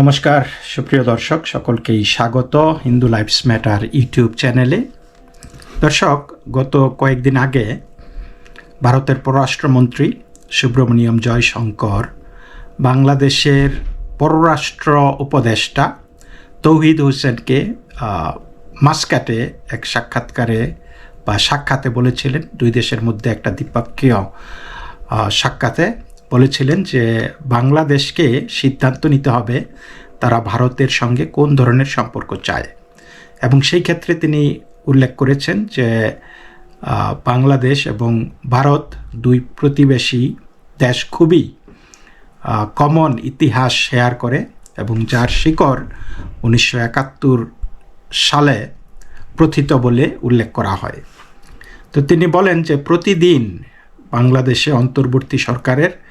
নমস্কার, সুপ্রিয় দর্শক, সকলকেই স্বাগত হিন্দু লাইফস ম্যাটার ইউটিউব চ্যানেলে। দর্শক, গত কয়েকদিন আগে ভারতের পররাষ্ট্রমন্ত্রী সুব্রমণিয়ম জয়শঙ্কর, বাংলাদেশের পররাষ্ট্র উপদেষ্টা তৌহিদ হোসেনকে মাস্কাটে এক সাক্ষাৎকারে বা সাক্ষাতে বলেছিলেন, দুই দেশের মধ্যে একটা দ্বিপক্ষীয় সাক্ষাতে। বলেছিলেন যে বাংলাদেশকে সিদ্ধান্ত নিতে হবে তারা ভারতের সঙ্গে কোন ধরনের সম্পর্ক চায়। এবং সেই ক্ষেত্রে তিনি উল্লেখ করেছেন যে বাংলাদেশ এবং ভারত দুই প্রতিবেশী দেশ খুবই কমন ইতিহাস শেয়ার করে এবং যার শিকড় উনিশশো একাত্তর সালে প্রথিত বলে উল্লেখ করা হয়। তো তিনি বলেন যে প্রতিদিন বাংলাদেশে অন্তর্বর্তী সরকারের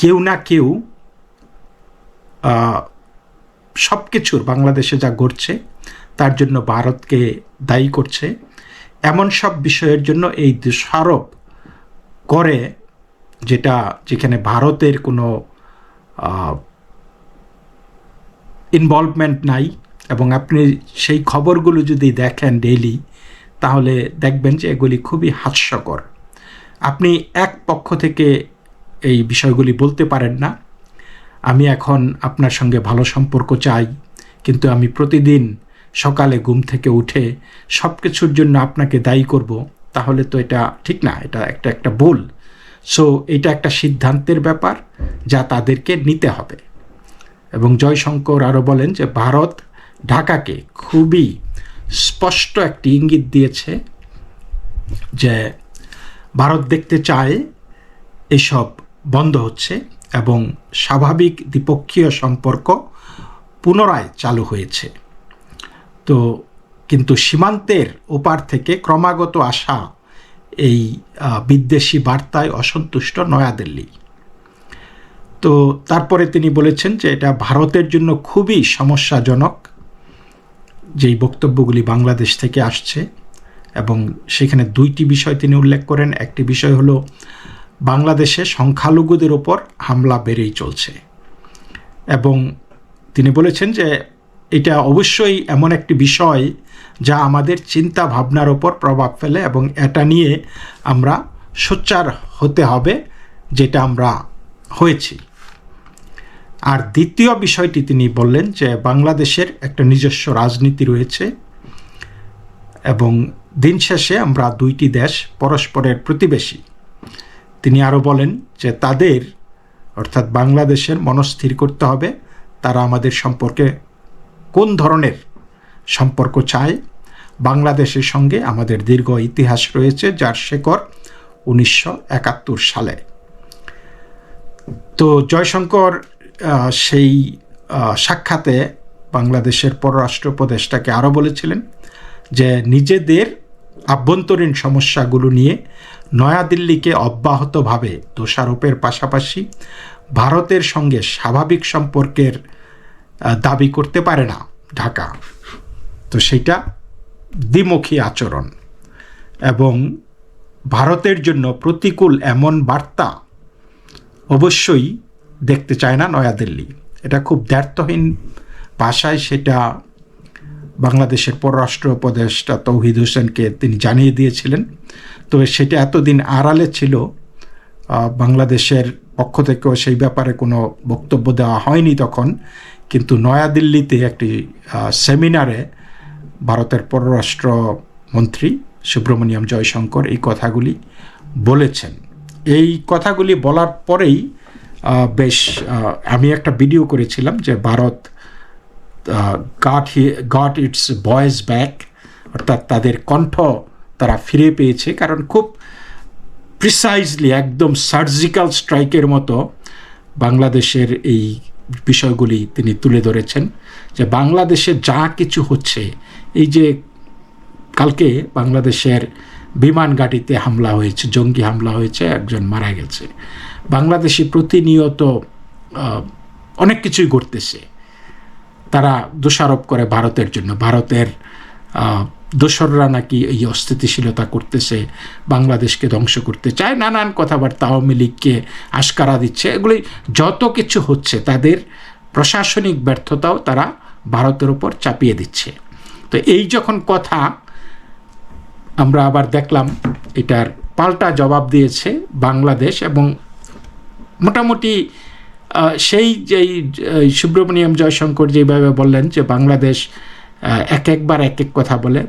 কেউ না কেউ সব কিছুর বাংলাদেশে যা ঘটছে, তার জন্য ভারতকে দায়ী করছে। এমন সব বিষয়ের জন্য এই দোষারোপ করে যেটা, যেখানে ভারতের কোনো ইনভলভমেন্ট নাই এবং আপনি সেই খবরগুলো যদি দেখেন ডেইলি তাহলে দেখবেন যে এগুলি খুবই হাস্যকর। আপনি এক পক্ষ থেকে এই বিষয়গুলি বলতে পারেন না। আমি এখন আপনার সঙ্গে ভালো সম্পর্ক চাই, কিন্তু আমি প্রতিদিন সকালে ঘুম থেকে উঠে সব কিছুর জন্য আপনাকে দায়ী করব, তাহলে তো এটা ঠিক না, এটা একটা একটা ভুল। সো এটা একটা সিদ্ধান্তের ব্যাপার যা তাদেরকে নিতে হবে। এবং জয়শঙ্কর আরও বলেন যে, ভারত ঢাকাকে খুবই স্পষ্ট একটি ইঙ্গিত দিয়েছে যে, ভারত দেখতে চায় এসব বন্ধ হচ্ছে এবং স্বাভাবিক দ্বিপক্ষীয় সম্পর্ক পুনরায় চালু হয়েছে। তো কিন্তু সীমান্তের ওপার থেকে ক্রমাগত আসা এই বিদ্বেষী বার্তায় অসন্তুষ্ট নয়াদিল্লি। তো তারপরে তিনি বলেছেন যে এটা ভারতের জন্য খুবই সমস্যাজনক যেই বক্তব্যগুলি বাংলাদেশ থেকে আসছে এবং সেখানে দুইটি বিষয় তিনি উল্লেখ করেন। একটি বিষয় হলো বাংলাদেশে সংখ্যালঘুদের ওপর হামলা বেড়েই চলছে। এবং তিনি বলেছেন যে এটা অবশ্যই এমন একটি বিষয় যা আমাদের চিন্তা ভাবনার ওপর প্রভাব ফেলে এবং এটা নিয়ে আমরা সোচ্চার হতে হবে যেটা আমরা হয়েছি। আর দ্বিতীয় বিষয়টি তিনি বললেন যে বাংলাদেশের একটা নিজস্ব রাজনীতি রয়েছে এবং দিন শেষে আমরা দুইটি দেশ পরস্পরের প্রতিবেশী। তিনি আরও বলেন যে তাদের, অর্থাৎ বাংলাদেশের মনস্থির করতে হবে, তারা আমাদের সম্পর্কে কোন ধরনের সম্পর্ক চায়। বাংলাদেশের সঙ্গে আমাদের দীর্ঘ ইতিহাস রয়েছে যার শেকড় উনিশশো একাত্তর সালে। তো জয়শঙ্কর সেই সাক্ষাতে বাংলাদেশের পররাষ্ট্র উপদেষ্টাকে আরও বলেছিলেন যে নিজেদের আভ্যন্তরীণ সমস্যাগুলো নিয়ে নয়াদিল্লিকে অব্যাহতভাবে দোষারোপের পাশাপাশি ভারতের সঙ্গে স্বাভাবিক সম্পর্কের দাবি করতে পারে না ঢাকা। তো সেটা দ্বিমুখী আচরণ এবং ভারতের জন্য প্রতিকূল এমন বার্তা অবশ্যই দেখতে চায় না নয়াদিল্লি। এটা খুব দ্ব্যর্থহীন ভাষায় সেটা বাংলাদেশের পররাষ্ট্র উপদেষ্টা তৌহিদ হোসেনকে তিনি জানিয়ে দিয়েছিলেন। তবে সেটা এতদিন আড়ালে ছিল বাংলাদেশের পক্ষ থেকেও সেই ব্যাপারে কোনো বক্তব্য দেওয়া হয়নি তখন। কিন্তু নয়াদিল্লিতে একটি সেমিনারে ভারতের পররাষ্ট্র মন্ত্রী সুব্রমণিয়ম জয়শঙ্কর এই কথাগুলি বলেছেন। এই কথাগুলি বলার পরেই বেশ আমি একটা ভিডিও করেছিলাম যে Bharat got got its voice back অর্থাৎ তাদের কণ্ঠ তারা ফিরে পেয়েছে, কারণ খুব প্রিসাইজলি একদম সার্জিক্যাল স্ট্রাইকের মতো বাংলাদেশের এই বিষয়গুলি তিনি তুলে ধরেছেন, যে বাংলাদেশে যা কিছু হচ্ছে, এই যে কালকে বাংলাদেশের বিমান ঘাঁটিতে হামলা হয়েছে, জঙ্গি হামলা হয়েছে, একজন মারা গেছে। বাংলাদেশে প্রতিনিয়ত অনেক কিছুই ঘটতেছে। তারা দোষারোপ করে ভারতের জন্য। ভারতের দোসররা নাকি এই অস্থিতিশীলতা করতেছে, বাংলাদেশকে ধ্বংস করতে চায়, নানান কথাবার্তা আওয়ামী লীগকে আশকারা দিচ্ছে। এগুলি যত কিছু হচ্ছে তাদের প্রশাসনিক ব্যর্থতাও তারা ভারতের ওপর চাপিয়ে দিচ্ছে। তো এই যখন কথা, আমরা আবার দেখলাম এটার পাল্টা জবাব দিয়েছে বাংলাদেশ এবং মোটামুটি সেই যেই সুব্রমণিয়াম জয়শঙ্কর যেভাবে বললেন যে বাংলাদেশ এক একবার এক এক কথা বলে।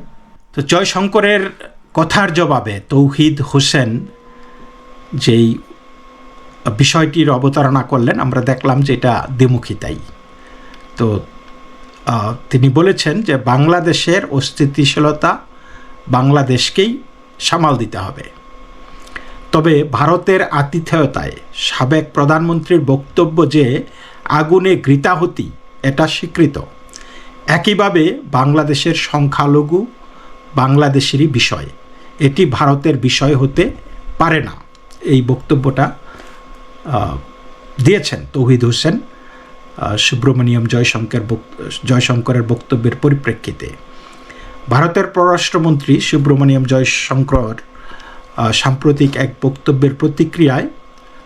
তো জয়শঙ্করের কথার জবাবে তৌহিদ হোসেন যেই বিষয়টির অবতারণা করলেন, আমরা দেখলাম যে এটা দ্বিমুখিতাই তো তিনি বলেছেন যে বাংলাদেশের অস্থিতিশীলতা বাংলাদেশকেই সামাল দিতে হবে। তবে ভারতের আতিথেয়তায় সাবেক প্রধানমন্ত্রীর বক্তব্য যে আগুনে ঘৃতাহুতি এটা স্বীকৃত। একইভাবে বাংলাদেশের সংখ্যালঘু বাংলাদেশেরই বিষয়, এটি ভারতের বিষয় হতে পারে না। এই বক্তব্যটা দিয়েছেন তৌহিদ হোসেন সুব্রমণিয়ম জয়শঙ্কর জয়শঙ্করের বক্তব্যের পরিপ্রেক্ষিতে। ভারতের পররাষ্ট্রমন্ত্রী সুব্রমণিয়ম জয়শঙ্কর সাম্প্রতিক এক বক্তব্যের প্রতিক্রিয়ায়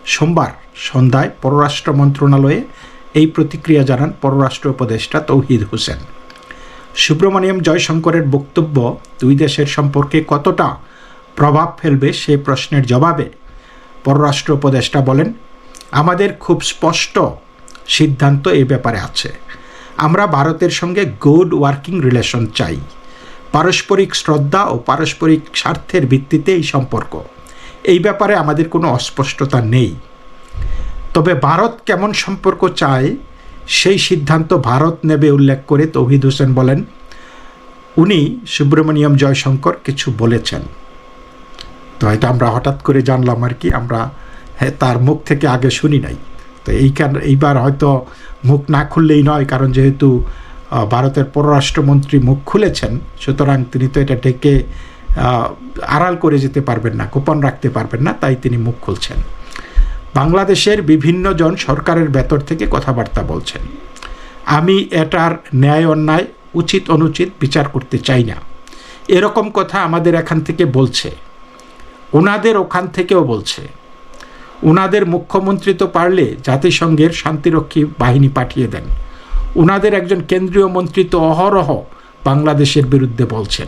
সোমবার সন্ধ্যায় পররাষ্ট্র মন্ত্রণালয়ে এই প্রতিক্রিয়া জানান পররাষ্ট্র উপদেষ্টা তৌহিদ হোসেন। সুব্রমণিয়ম জয়শঙ্করের বক্তব্য, দুই দেশের সম্পর্কে কতটা প্রভাব ফেলবে সে প্রশ্নের জবাবে পররাষ্ট্র উপদেষ্টা বলেন, আমাদের খুব স্পষ্ট সিদ্ধান্ত এ ব্যাপারে আছে। আমরা ভারতের সঙ্গে গুড ওয়ার্কিং রিলেশন চাই। পারস্পরিক শ্রদ্ধা ও পারস্পরিক স্বার্থের ভিত্তিতে এই সম্পর্ক। এই ব্যাপারে আমাদের কোনো অস্পষ্টতা নেই। তবে ভারত কেমন সম্পর্ক চায়, সেই সিদ্ধান্ত ভারত নেবে উল্লেখ করে তৌহিদ হোসেন বলেন। উনি সুব্রমণিয়ম জয়শঙ্কর কিছু বলেছেন। তো এটা আমরা হঠাৎ করে জানলাম আর কি, আমরা তার মুখ থেকে আগে শুনি নাই। তো এই কারণ এইবার হয়তো মুখ না খুললেই নয়, কারণ যেহেতু ভারতের পররাষ্ট্রমন্ত্রী মুখ খুলেছেন, সুতরাং তিনি তো এটা ডেকে আড়াল করে যেতে পারবেন না, গোপন রাখতে পারবেন না, তাই তিনি মুখ খুলছেন। বাংলাদেশের বিভিন্ন জন সরকারের ভেতর থেকে কথাবার্তা বলছেন, আমি এটার ন্যায় অন্যায়, উচিত অনুচিত বিচার করতে চাই না। এরকম কথা আমাদের এখান থেকে বলছে, ওনাদের ওখান থেকেও বলছে। ওনাদের মুখ্যমন্ত্রী তো পারলে জাতিসংঘের শান্তিরক্ষী বাহিনী পাঠিয়ে দেন। ওনাদের একজন কেন্দ্রীয় মন্ত্রী তো অহরহ বাংলাদেশের বিরুদ্ধে বলছেন।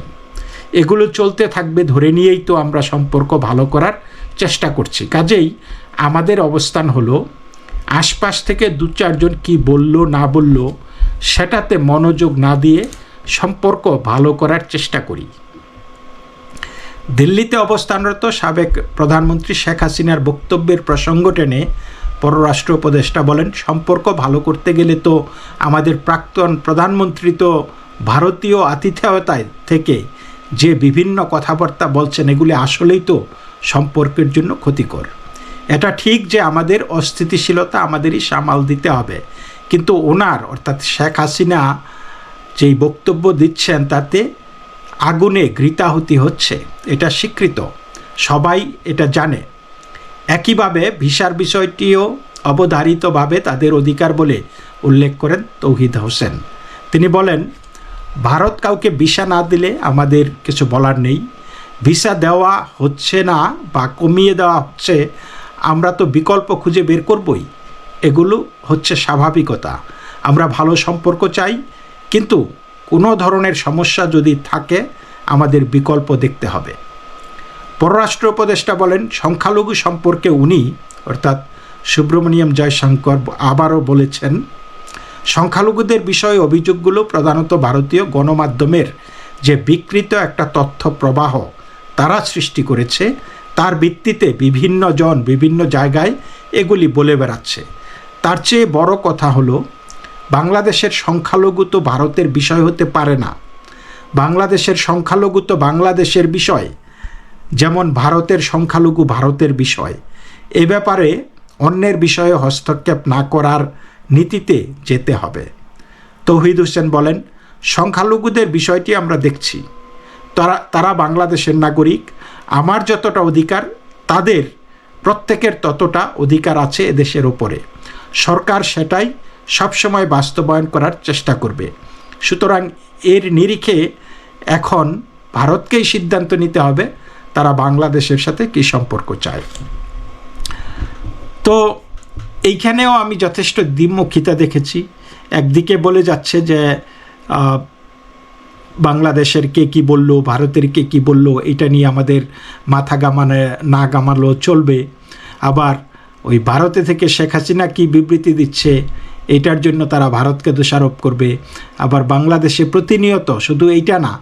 এগুলো চলতে থাকবে ধরে নিয়েই তো আমরা সম্পর্ক ভালো করার চেষ্টা করছি। কাজেই আমাদের অবস্থান হলো, আশপাশ থেকে দু চারজন কি বলল, না বলল, সেটাতে মনোযোগ না দিয়ে সম্পর্ক ভালো করার চেষ্টা করি। দিল্লিতে অবস্থানরত সাবেক প্রধানমন্ত্রী শেখ হাসিনার বক্তব্যের প্রসঙ্গ টেনে পররাষ্ট্র উপদেষ্টা বলেন, সম্পর্ক ভালো করতে গেলে তো আমাদের প্রাক্তন প্রধানমন্ত্রী তো ভারতীয় আতিথেয়তায় থেকে যে বিভিন্ন কথাবার্তা বলছেন, এগুলি আসলেই তো সম্পর্কের জন্য ক্ষতিকর। এটা ঠিক যে আমাদের অস্থিতিশীলতা আমাদেরই সামাল দিতে হবে। কিন্তু ওনার, অর্থাৎ শেখ হাসিনা যেই বক্তব্য দিচ্ছেন, তাতে আগুনে ঘৃতাহুতি হচ্ছে। এটা স্বীকৃত। সবাই এটা জানে। একইভাবে ভিসার বিষয়টিও অবধারিতভাবে তাদের অধিকার বলে উল্লেখ করেন তৌহিদ হোসেন। তিনি বলেন, ভারত কাউকে ভিসা না দিলে আমাদের কিছু বলার নেই। ভিসা দেওয়া হচ্ছে না বা কমিয়ে দেওয়া হচ্ছে, আমরা তো বিকল্প খুঁজে বের করবই। এগুলো হচ্ছে স্বাভাবিকতা। আমরা ভালো সম্পর্ক চাই, কিন্তু কোনো ধরনের সমস্যা যদি থাকে, আমাদের বিকল্প দেখতে হবে। পররাষ্ট্র উপদেষ্টা বলেন, সংখ্যালঘু সম্পর্কে উনি, অর্থাৎ সুব্রমণিয়াম জয়শঙ্কর আবারও বলেছেন, সংখ্যালঘুদের বিষয়ে অভিযোগগুলো প্রধানত ভারতীয় গণমাধ্যমের যে বিকৃত একটা তথ্য প্রবাহ তারা সৃষ্টি করেছে, তার ভিত্তিতে বিভিন্ন জন বিভিন্ন জায়গায় এগুলি বলে বেড়াচ্ছে। তার চেয়ে বড় কথা হলো, বাংলাদেশের সংখ্যালঘু তো ভারতের বিষয় হতে পারে না। বাংলাদেশের সংখ্যালঘু তো বাংলাদেশের বিষয় যেমন ভারতের সংখ্যালঘু ভারতের বিষয়। এ ব্যাপারে অন্যের বিষয়ে হস্তক্ষেপ না করার নীতিতে যেতে হবে। তৌহিদ হোসেন বলেন, সংখ্যালঘুদের বিষয়টি আমরা দেখছি। তারা তারা বাংলাদেশের নাগরিক। আমার যতটা অধিকার, তাদের প্রত্যেকের ততটা অধিকার আছে এদেশের ওপরে সরকার সেটাই সবসময় বাস্তবায়ন করার চেষ্টা করবে। সুতরাং এর নিরিখে এখন ভারতকেই সিদ্ধান্ত নিতে হবে। তারা বাংলাদেশের সাথে কী সম্পর্ক চায়? তো এইখানেও আমি যথেষ্ট দ্বিমুখিতা দেখেছি। একদিকে বলে যাচ্ছে যে বাংলাদেশের কে কি বলল, ভারতের কে কি বলল, এটা নিয়ে আমাদের মাথা গামানে, না গামালো চলবে। আবার ওই ভারতে থেকে শেখ হাসিনা কি বিবৃতি দিচ্ছে, এটার জন্য তারা ভারতকে দোষারোপ করবে। আবার বাংলাদেশে প্রতিনিয়ত শুধু এইটা না,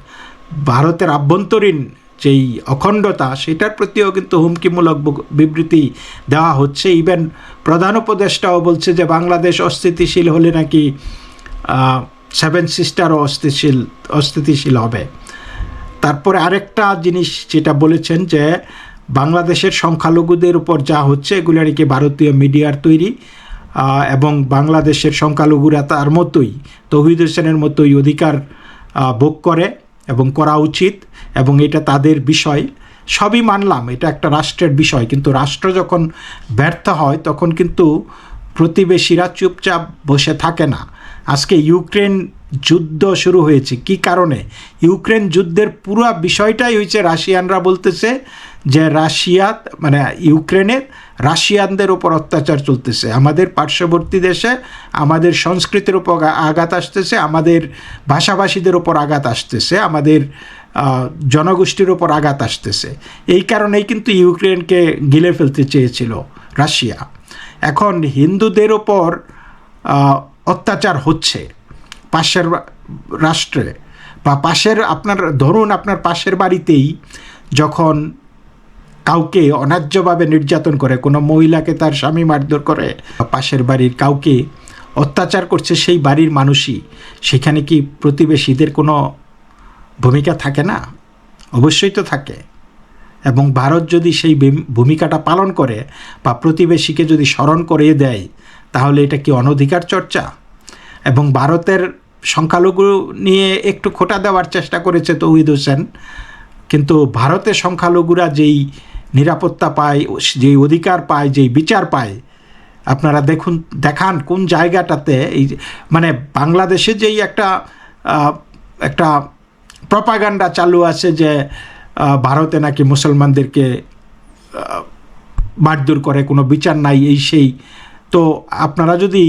ভারতের আভ্যন্তরীণ যেই অখণ্ডতা, সেটার প্রতিও কিন্তু হুমকিমূলক বিবৃতি দেওয়া হচ্ছে। ইভেন প্রধান উপদেষ্টাও বলছে যে, বাংলাদেশ অস্থিতিশীল হলে নাকি সেভেন সিস্টারও অস্থিতিশীল অস্থিতিশীল হবে। তারপরে আরেকটা জিনিস যেটা বলেছেন যে, বাংলাদেশের সংখ্যালঘুদের উপর যা হচ্ছে, এগুলো নাকি ভারতীয় মিডিয়ার তৈরি এবং বাংলাদেশের সংখ্যালঘুরা তার মতোই, তৌহিদ হোসেনের মতোই অধিকার ভোগ করে। এবং করা উচিত এবং এটা তাদের বিষয়। সবই মানলাম, এটা একটা রাষ্ট্রের বিষয়, কিন্তু রাষ্ট্র যখন ব্যর্থ হয়, তখন কিন্তু প্রতিবেশীরা চুপচাপ বসে থাকে না। আজকে ইউক্রেন যুদ্ধ শুরু হয়েছে। কি কারণে? ইউক্রেন যুদ্ধের পুরো বিষয়টাই হয়েছে রাশিয়ানরা বলতেছে যে রাশিয়া মানে ইউক্রেনের রাশিয়ানদের ওপর অত্যাচার চলতেছে। আমাদের পার্শ্ববর্তী দেশে আমাদের সংস্কৃতির আগা- আঘাত আসতেছে, আমাদের ভাষাভাষীদের ওপর আঘাত আসতেছে, আমাদের জনগোষ্ঠীর ওপর আঘাত আসতেছে। এই কারণেই কিন্তু ইউক্রেনকে গিলে ফেলতে চেয়েছিল রাশিয়া। এখন হিন্দুদের ওপর অত্যাচার হচ্ছে পাশের রাষ্ট্রে বা পাশের আপনার, ধরুন আপনার পাশের বাড়িতেই যখন কাউকে অন্যায্যভাবে নির্যাতন করে, কোনো মহিলাকে তার স্বামী মারধর করে পাশের বাড়ির কাউকে অত্যাচার করছে সেই বাড়ির মানুষই, সেখানে কি প্রতিবেশীদের কোনো ভূমিকা থাকে না? অবশ্যই তো থাকে। এবং ভারত যদি সেই ভূমি- ভূমিকাটা পালন করে বা প্রতিবেশীকে যদি স্মরণ করিয়ে দেয় তাহলে এটা কি অনধিকার চর্চা? এবং ভারতের সংখ্যালঘু নিয়ে একটু খোটা দেওয়ার চেষ্টা করেছে তৌহিদ হোসেন, কিন্তু ভারতের সংখ্যালঘুরা যেই নিরাপত্তা পায়, যেই অধিকার পায়, যেই বিচার পায়, আপনারা দেখুন, দেখান কোন জায়গাটাতে এই মানে বাংলাদেশে যেই একটা একটা প্রপাগান্ডা চালু আছে যে ভারতে নাকি মুসলমানদেরকে মারধর করে, কোনো বিচার নাই, এই সেই তো আপনারা যদি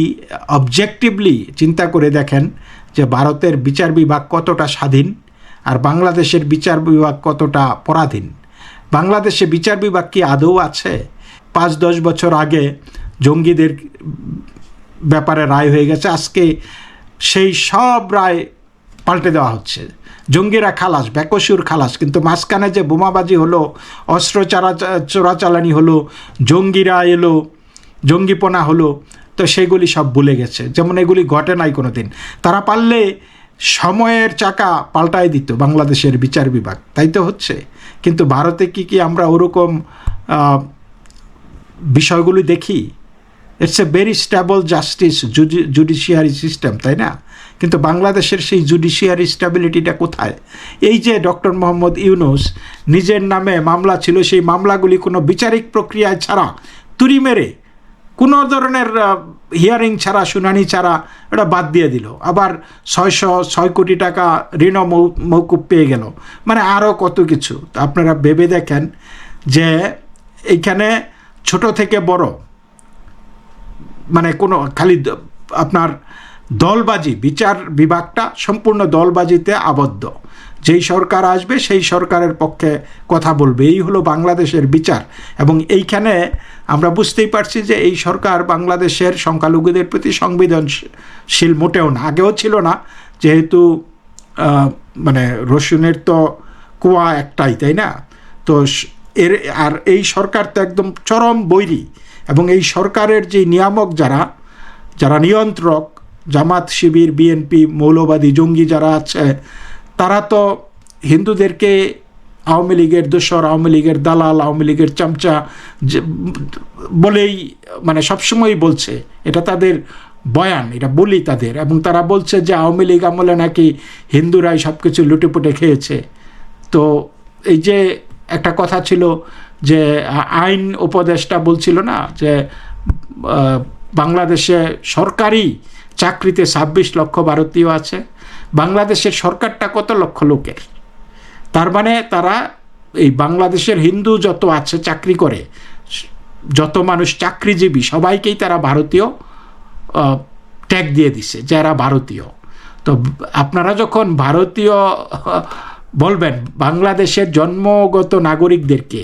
অবজেক্টিভলি চিন্তা করে দেখেন যে ভারতের বিচার বিভাগ কতটা স্বাধীন আর বাংলাদেশের বিচার বিভাগ কতটা পরাধীন, বাংলাদেশে বিচার বিভাগ কি আদৌ আছে? পাঁচ, দশ বছর আগে জঙ্গিদের ব্যাপারে রায় হয়ে গেছে, আজকে সেই সব রায় পাল্টে দেওয়া হচ্ছে। জঙ্গিরা খালাস, বেকসুর খালাস, কিন্তু মাঝখানে যে বোমাবাজি হলো, অস্ত্র চারা, চোরাচালানি হলো, জঙ্গিরা এলো জঙ্গিপনা হলো, তো সেগুলি সব ভুলে গেছে। যেমন এগুলি ঘটে নাই কোনো দিন তারা পারলে সময়ের চাকা পাল্টায় দিত বাংলাদেশের বিচার বিভাগ। তাই তো হচ্ছে? কিন্তু ভারতে কি কি আমরা ওরকম বিষয়গুলি দেখি? It's a very stable justice judiciary system তাই না? কিন্তু বাংলাদেশের সেই জুডিশিয়ারি স্টেবিলিটিটা কোথায়? এই যে ডক্টর মোহাম্মদ ইউনুস নিজের নামে মামলা ছিল, সেই মামলাগুলি কোনো বিচারিক প্রক্রিয়ায় ছাড়া তুরি মেরে কোনো ধরনের হিয়ারিং ছাড়া, শুনানি ছাড়া এটা বাদ দিয়ে দিল। আবার ছয়শো ছয় কোটি টাকা ঋণ মৌ- মৌকুব পেয়ে গেল। মানে আরও কত কিছু। আপনারা ভেবে দেখেন যে এইখানে ছোট থেকে বড় মানে কোনো খালি আপনার দলবাজি, বিচার বিভাগটা সম্পূর্ণ দলবাজিতে আবদ্ধ। যেই সরকার আসবে, সেই সরকারের পক্ষে কথা বলবে। এই হলো বাংলাদেশের বিচার। এবং এইখানে আমরা বুঝতেই পারছি যে এই সরকার বাংলাদেশের সংখ্যালঘুদের প্রতি সংবেদনশীল মোটেও না। আগেও ছিল না, যেহেতু মানে রসুনের তো কুয়া একটাই, তাই না? তো এর, আর এই সরকার তো একদম চরম বৈরী। এবং এই সরকারের যে নিয়ামক যারা যারা নিয়ন্ত্রক, জামাত শিবির, বিএনপি, মৌলবাদী জঙ্গি যারা আছে তারা তো হিন্দুদেরকে আওয়ামী লীগের দোসর আওয়ামী লীগের দালাল, আওয়ামী লীগের চামচা বলেই মানে সবসময়ই বলছে। এটা তাদের বয়ান, এটা বলি তাদের। এবং তারা বলছে যে আওয়ামী লীগ আমলে নাকি হিন্দুরাই সব কিছু লুটেপুটে খেয়েছে। তো এই যে একটা কথা ছিল যে আইন উপদেষ্টা বলছিল না যে বাংলাদেশে সরকারি চাকরিতে ছাব্বিশ লক্ষ ভারতীয় আছে। বাংলাদেশের সরকারটা কত লক্ষ লোকের? তার মানে তারা এই বাংলাদেশের হিন্দু যত আছে চাকরি করে, যত মানুষ চাকরিজীবী, সবাইকেই তারা ভারতীয় ট্যাগ দিয়ে দিছে যারা ভারতীয়। তো আপনারা যখন ভারতীয় বলবেন বাংলাদেশের জন্মগত নাগরিকদেরকে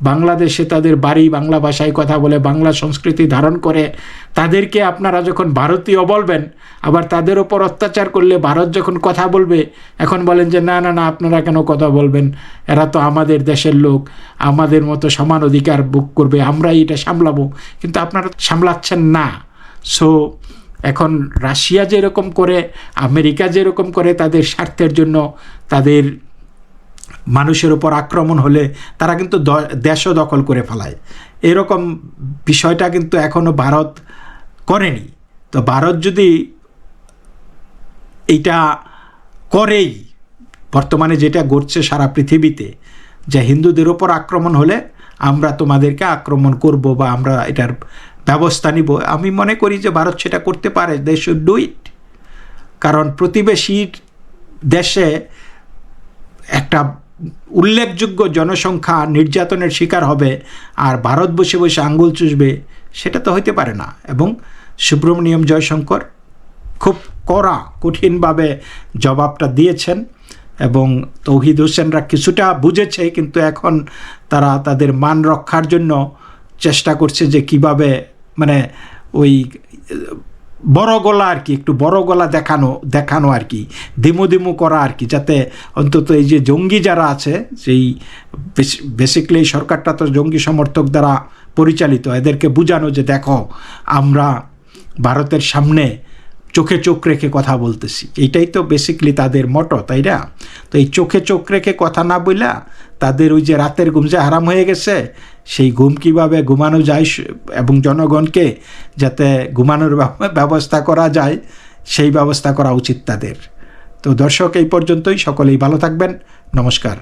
বাংলাদেশে তাদের বাড়ি বাংলা ভাষায় কথা বলে বাংলা সংস্কৃতি ধারণ করে, তাদেরকে আপনারা যখন ভারতীয় বলবেন, আবার তাদের ওপর অত্যাচার করলে ভারত যখন কথা বলবে, এখন বলেন যে, না না না, আপনারা কেন কথা বলবেন? এরা তো আমাদের দেশের লোক, আমাদের মতো সমান অধিকার বুক করবে, আমরাই এটা সামলাবো। কিন্তু আপনারা সামলাচ্ছেন না। সো এখন রাশিয়া যেরকম করে, আমেরিকা যেরকম করে তাদের স্বার্থের জন্য তাদের মানুষের উপর আক্রমণ হলে তারা কিন্তু দেশও দখল করে ফেলায়। এরকম বিষয়টা কিন্তু এখনও ভারত করেনি। তো ভারত যদি এইটা করেই, বর্তমানে যেটা ঘটছে সারা পৃথিবীতে, যে হিন্দুদের ওপর আক্রমণ হলে আমরা তোমাদেরকে আক্রমণ করব বা আমরা এটার ব্যবস্থা নিব। আমি মনে করি যে ভারত সেটা করতে পারে দে শুড ডু ইট কারণ প্রতিবেশীর দেশে একটা উল্লেখযোগ্য জনসংখ্যা নির্যাতনের শিকার হবে আর ভারত বসে বসে আঙ্গুল চুষবে, সেটা তো হইতে পারে না। এবং সুব্রমণিয়ম জয়শঙ্কর খুব কড়া, কঠিনভাবে জবাবটা দিয়েছেন এবং তৌহিদ হোসেনরা কিছুটা বুঝেছে, কিন্তু এখন তারা তাদের মান রক্ষার জন্য চেষ্টা করছে যে কীভাবে মানে ওই বড় গলা আর কি, একটু বড় গলা দেখানো দেখানো আর কি, দিমু দিমু করা আর কি, যাতে অন্তত এই যে জঙ্গি যারা আছে সেই বেসিক্যালি সরকারটা তো জঙ্গি সমর্থক দ্বারা পরিচালিত, এদেরকে বোঝানো যে দেখো, আমরা ভারতের সামনে চোখে চোখ রেখে কথা বলতেছি। এইটাই তো বেসিক্যালি তাদের মটো তাই না? তো এই চোখে চোখ রেখে কথা না বইলা তাদের ওই যে রাতের ঘুম যে হারাম হয়ে গেছে, সেই ঘুম কীভাবে ঘুমানো যায় এবং জনগণকে যাতে ঘুমানোর ব্যবস্থা করা যায়, সেই ব্যবস্থা করা উচিত তাদের। তো দর্শক, এই পর্যন্তই। সকলেই ভালো থাকবেন। নমস্কার।